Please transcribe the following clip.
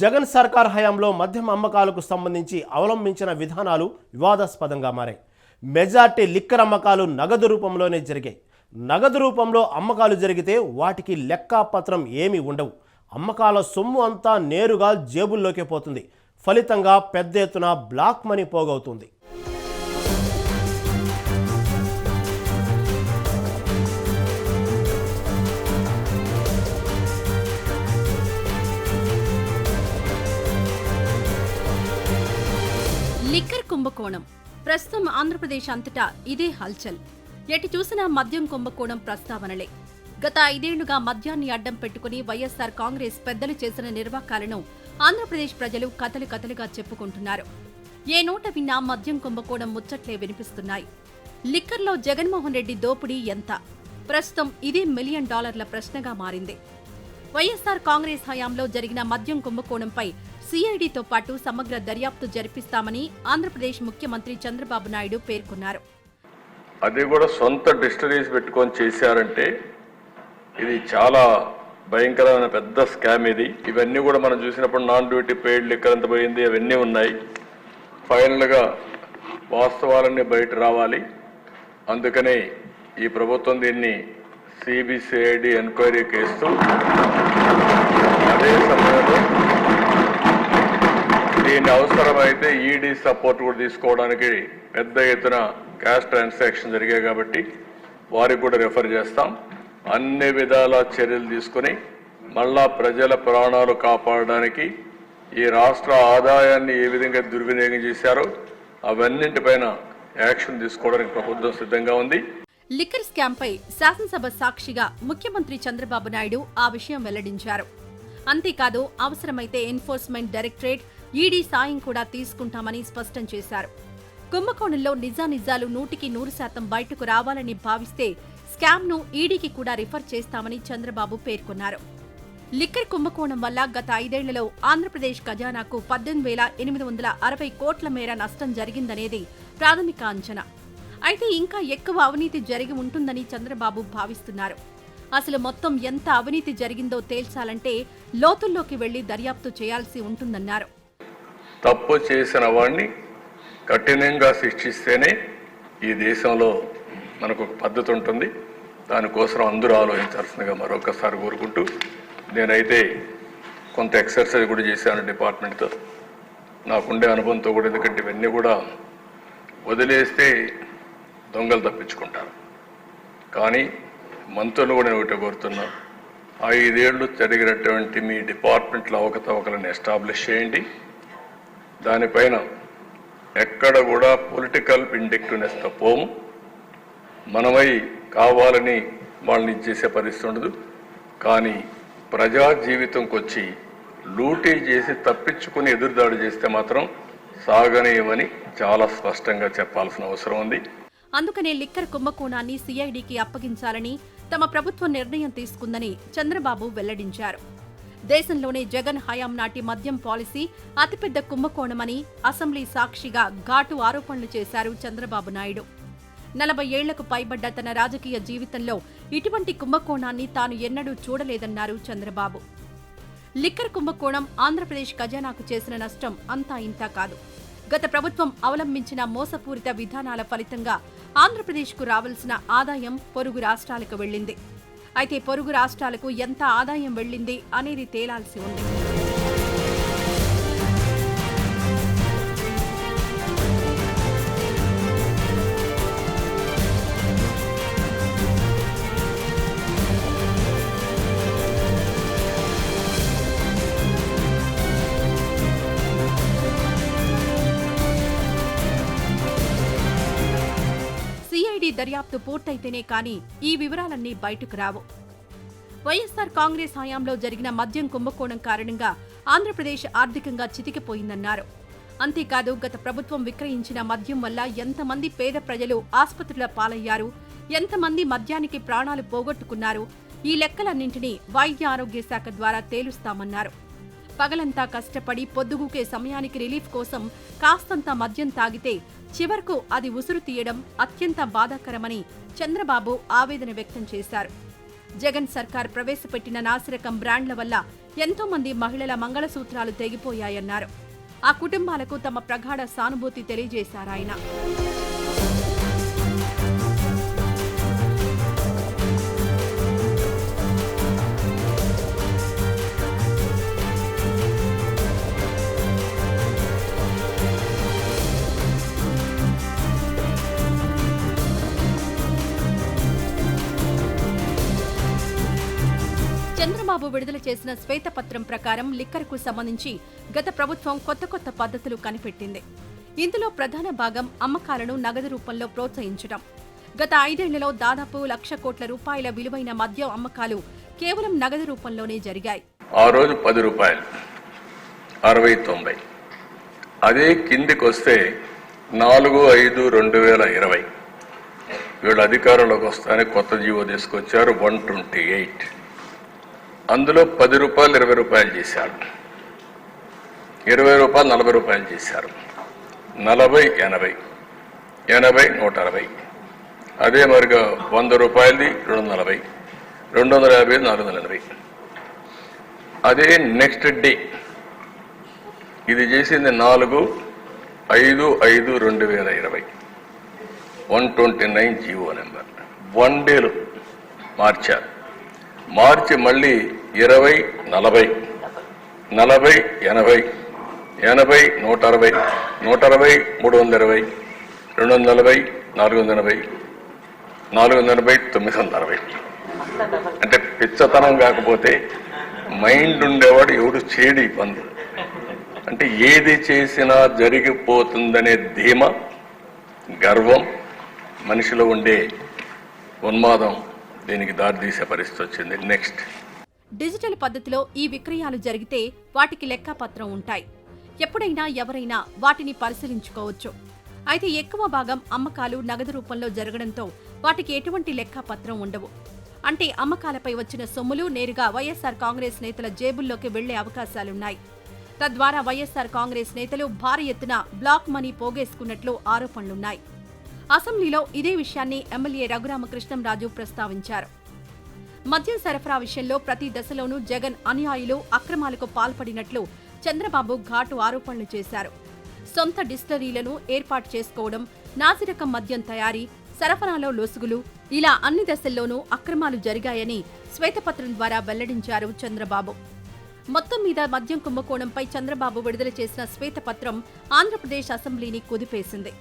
జగన్ సర్కార్ హయాంలో మద్యం అమ్మకాలకు సంబంధించి అవలంబించిన విధానాలు వివాదాస్పదంగా మారాయి. మెజార్టీ లిక్కర్ అమ్మకాలు నగదు రూపంలోనే జరిగాయి. నగదు రూపంలో అమ్మకాలు జరిగితే వాటికి లెక్కాపత్రం ఏమీ ఉండవు. అమ్మకాల సొమ్ము అంతా నేరుగా జేబుల్లోకే పోతుంది. ఫలితంగా పెద్ద ఎత్తున బ్లాక్ మనీ పోగవుతుంది. కుంభకోణం. ప్రస్తుతం ఆంధ్రప్రదేశ్ అంతటా ఇదే హల్చల్. ఎటు చూసినా మద్యం కుంభకోణం ప్రస్తావనలే. గత ఐదేళ్ళుగా మద్యాన్ని అడ్డం పెట్టుకుని వైఎస్సార్ కాంగ్రెస్ పెద్దలు చేసిన నిర్వాకాలను ఆంధ్రప్రదేశ్ ప్రజలు కథలు కథలుగా చెప్పుకుంటున్నారు. ఏ నోట విన్నా మద్యం కుంభకోణం ముచ్చట్లే వినిపిస్తున్నాయి. లిక్కర్లో జగన్మోహన్ రెడ్డి దోపిడీ ఎంత? ప్రస్తుతం ఇదే మిలియన్ డాలర్ల ప్రశ్నగా మారింది. వైఎస్సార్ కాంగ్రెస్ హయాంలో జరిగిన మద్యం కుంభకోణంపై సిఐడితో పాటు సమగ్ర దర్యాప్తు జరిపిస్తామని ఆంధ్రప్రదేశ్ ముఖ్యమంత్రి చంద్రబాబు నాయుడు పేర్కొన్నారు. అది కూడా సొంత డిస్టరీస్ పెట్టుకొని చేశారంటే ఇది చాలా భయంకరమైన పెద్ద స్కామ్ ఇది. ఇవన్నీ కూడా మనం చూసినప్పుడు నాన్ డ్యూటీ పెయిడ్ లిక్కర్ ఎంత పోయింది అవన్నీ ఉన్నాయి. ఫైనల్గా వాస్తవాలన్నీ బయట రావాలి. అందుకనే ఈ ప్రభుత్వం దీన్ని సిబిసిఐడి ఎంక్వైరీ కేసు అదే సమయంలో దీన్ని అవసరమైతే ఈడీ సపోర్ట్ కూడా తీసుకోవడానికి పెద్ద ఎత్తున క్యాష్ ట్రాన్సాక్షన్ జరిగాయి కాబట్టి వారికి కూడా రెఫర్ చేస్తాం. అన్ని విధాల చర్యలు తీసుకుని మళ్ళా ప్రజల ప్రాణాలు కాపాడడానికి ఈ రాష్ట్ర ఆదాయాన్ని ఏ విధంగా దుర్వినియోగం చేశారో అవన్నింటిపైన యాక్షన్ తీసుకోవడానికి ప్రభుత్వం సిద్ధంగా ఉంది. లిక్కర్ స్కామ్పై శాసనసభ సాక్షిగా ముఖ్యమంత్రి చంద్రబాబు నాయుడు ఆ విషయం వెల్లడించారు. అంతేకాదు అవసరమైతే ఎన్ఫోర్స్మెంట్ డైరెక్టరేట్ ఈడీ సాయం కూడా తీసుకుంటామని స్పష్టం చేశారు. కుంభకోణంలో నిజానిజాలు నూటికి నూరు శాతం బయటకు రావాలని భావిస్తే స్కామ్ను ఈడీకి కూడా రిఫర్ చేస్తామని చంద్రబాబు పేర్కొన్నారు. లిక్కర్ కుంభకోణం వల్ల గత ఐదేళ్ళలో ఆంధ్రప్రదేశ్ ఖజానాకు పద్దెనిమిది వేల ఎనిమిది వందల అరవై కోట్ల మేర నష్టం జరిగిందనేది ప్రాథమిక అంచనా. అయితే ఇంకా ఎక్కువ అవినీతి జరిగి ఉంటుందని చంద్రబాబు భావిస్తున్నారు. అసలు మొత్తం ఎంత అవినీతి జరిగిందో తేల్చాలంటే లోతుల్లోకి వెళ్ళి దర్యాప్తు చేయాల్సి ఉంటుందన్నారు. తప్పు చేసిన వాడిని కఠినంగా శిక్షిస్తేనే ఈ దేశంలో మనకు ఒక పద్ధతి ఉంటుంది. దానికోసం అందరూ ఆలోచించాల్సిందిగా మరొకసారి కోరుకుంటూ నేనైతే కొంత ఎక్సర్సైజ్ కూడా చేశాను డిపార్ట్మెంట్తో. నాకుండే అనుభవంతో కూడా ఎందుకంటే ఇవన్నీ కూడా వదిలేస్తే దొంగలు తప్పించుకుంటారు. కానీ మంత్రులు కూడా నేను ఒకటే కోరుతున్నా ఐదేళ్ళు జరిగినటువంటి మీ డిపార్ట్మెంట్లో అవకతవకలను ఎస్టాబ్లిష్ చేయండి. దానిపైన ఎక్కడ కూడా పొలిటికల్ ఇండెక్టివ్నెస్ తప్పము మనమై కావాలని వాళ్ళని ఇచ్చేసే పరిస్థితి ఉండదు. కానీ ప్రజా జీవితంకి వచ్చి లూటీ చేసి తప్పించుకుని ఎదురుదాడి చేస్తే మాత్రం సాగనీయమని చాలా స్పష్టంగా చెప్పాల్సిన అవసరం ఉంది. అందుకనే లిక్కర్ కుంభకోణాన్ని సిఐడికి అప్పగించాలని తమ ప్రభుత్వం నిర్ణయం తీసుకుందని చంద్రబాబు వెల్లడించారు. దేశంలోనే జగన్ హయాం నాటి మద్యం పాలసీ అతిపెద్ద కుంభకోణమని అసెంబ్లీ సాక్షిగా ఘాటు ఆరోపణలు చేశారు చంద్రబాబు నాయుడు. నలభై ఏళ్ళకు పైబడ్డ తన రాజకీయ జీవితంలో ఇటువంటి కుంభకోణాన్ని తాను ఎన్నడూ చూడలేదన్నారు చంద్రబాబు. లిక్కర్ కుంభకోణం ఆంధ్రప్రదేశ్ ఖజానాకు చేసిన నష్టం అంతా ఇంతా కాదు. గత ప్రభుత్వం అవలంబించిన మోసపూరిత విధానాల ఫలితంగా ఆంధ్రప్రదేశ్కు రావాల్సిన ఆదాయం పొరుగు రాష్ట్రాలకు వెళ్ళింది. అయితే పొరుగు రాష్ట్రాలకు ఎంత ఆదాయం వెళ్ళింది అనేది తేలాల్సి ఉంది. ఈడీ దర్యాప్తు పూర్తయితేనే కానీ ఈ వివరాలన్నీ బయటకు రావు. వైఎస్సార్ కాంగ్రెస్ హయాంలో జరిగిన మద్యం కుంభకోణం కారణంగా ఆంధ్రప్రదేశ్ ఆర్థికంగా చితికిపోయిందన్నారు. అంతేకాదు గత ప్రభుత్వం విక్రయించిన మద్యం వల్ల ఎంతమంది పేద ప్రజలు ఆసుపత్రుల పాలయ్యారు ఎంతమంది మద్యానికి ప్రాణాలు పోగొట్టుకున్నారు ఈ లెక్కలన్నింటినీ వైద్య ఆరోగ్య శాఖ ద్వారా తేలుస్తామన్నారు. పగలంతా కష్టపడి పొద్దుగుకే సమయానికి రిలీఫ్ కోసం కాస్తంత మద్యం తాగితే చివరకు అది ఉసురు తీయడం అత్యంత బాధాకరమని చంద్రబాబు ఆవేదన వ్యక్తం చేశారు. జగన్ సర్కార్ ప్రవేశపెట్టిన నాసిరకం బ్రాండ్ల వల్ల ఎంతో మంది మహిళల మంగళసూత్రాలు తెగిపోయాయన్నారు. ఆ కుటుంబాలకు తమ ప్రగాఢ సానుభూతి తెలియజేశారాయన చంద్రబాబు విడుదల చేసిన శ్వేతపత్రం ప్రకారం లిక్కర్కు సంబంధించి గత ప్రభుత్వం కొత్త కొత్త పద్ధతులు కనిపెట్టింది. ఇందులో ప్రధాన భాగం అమ్మకాలను నగదు రూపంలో ప్రోత్సహించడం గత ఐదేళ్ళలో దాదాపు లక్ష కోట్ల రూపాయల విలువైన మద్యం అమ్మకాలు కేవలం నగదు రూపంలోనే జరిగాయి. ఆ రోజు పది రూపాయలు. అరవై తొంభై. అదే కిందికి వస్తే నాలుగు ఐదు రెండు వేల ఇరవై. వీళ్ళు అధికారంలోకి వస్తానే కొత్త జీవో తీసుకొచ్చారు వన్ ట్వంటీ ఎయిట్. అందులో పది రూపాయలు ఇరవై రూపాయలు చేశారు ఇరవై రూపాయలు నలభై రూపాయలు చేశారు. నలభై ఎనభై. ఎనభై నూట అరవై. అదే మరిగా వంద రూపాయలది రెండు వందల నలభై రెండు వందల యాభై నాలుగు వందల ఎనభై అదే నెక్స్ట్ డే. ఇది చేసింది నాలుగు ఐదు ఐదు రెండు వేల ఇరవై. One twenty nine GO number. One డేలో మార్చారు. మార్చి మళ్ళీ ఇరవై నలభై. నలభై ఎనభై. ఎనభై నూట అరవై నూట అరవై మూడు వందల ఇరవై రెండు వందల నలభై నాలుగు వందల ఎనభై నాలుగు వందల ఎనభై తొమ్మిది వందల అరవై అంటే పిచ్చతనం కాకపోతే మైండ్ ఉండేవాడు ఎవడు చేయడు ఈ పనులు అంటే ఏది చేసినా జరిగిపోతుందనే ధీమ గర్వం మనిషిలో ఉండే ఉన్మాదం. దీనికి దారితీసే పరిస్థితి వచ్చింది. నెక్స్ట్ డిజిటల్ పద్ధతిలో ఈ విక్రయాలు జరిగితే వాటికి లెక్కపత్రం ఉంటాయి. ఎప్పుడైనా ఎవరైనా వాటిని పరిశీలించుకోవచ్చు. అయితే ఎక్కువ భాగం అమ్మకాలు నగదు రూపంలో జరగడంతో వాటికి ఎటువంటి లెక్కపత్రం ఉండవు. అంటే అమ్మకాలపై వచ్చిన సొమ్ములు నేరుగా వైఎస్ఆర్ కాంగ్రెస్ నేతల జేబుల్లోకి వెళ్ళే అవకాశాలున్నాయి. తద్వారా వైఎస్ఆర్ కాంగ్రెస్ నేతలు భారీ ఎత్తున బ్లాక్ మనీ పోగేసుకున్నట్లు ఆరోపణలున్నాయి. అసెంబ్లీలో ఇదే విషయాన్ని ఎమ్మెల్యే రఘురామకృష్ణంరాజు ప్రస్తావించారు. మద్యం సరఫరా విషయంలో ప్రతి దశలోనూ జగన్ అనుయాయులు అక్రమాలకు పాల్పడినట్లు చంద్రబాబు ఘాటు ఆరోపణలు చేశారు. సొంత డిస్టరీలను ఏర్పాటు చేసుకోవడం నాసిరకం మద్యం తయారీ సరఫరాలో లొసుగులు ఇలా అన్ని దశల్లోనూ అక్రమాలు జరిగాయని శ్వేతపత్రం ద్వారా వెల్లడించారు చంద్రబాబు. మొత్తం మీద మద్యం కుంభకోణంపై చంద్రబాబు విడుదల చేసిన శ్వేతపత్రం ఆంధ్రప్రదేశ్ అసెంబ్లీని కుదిపేసింది.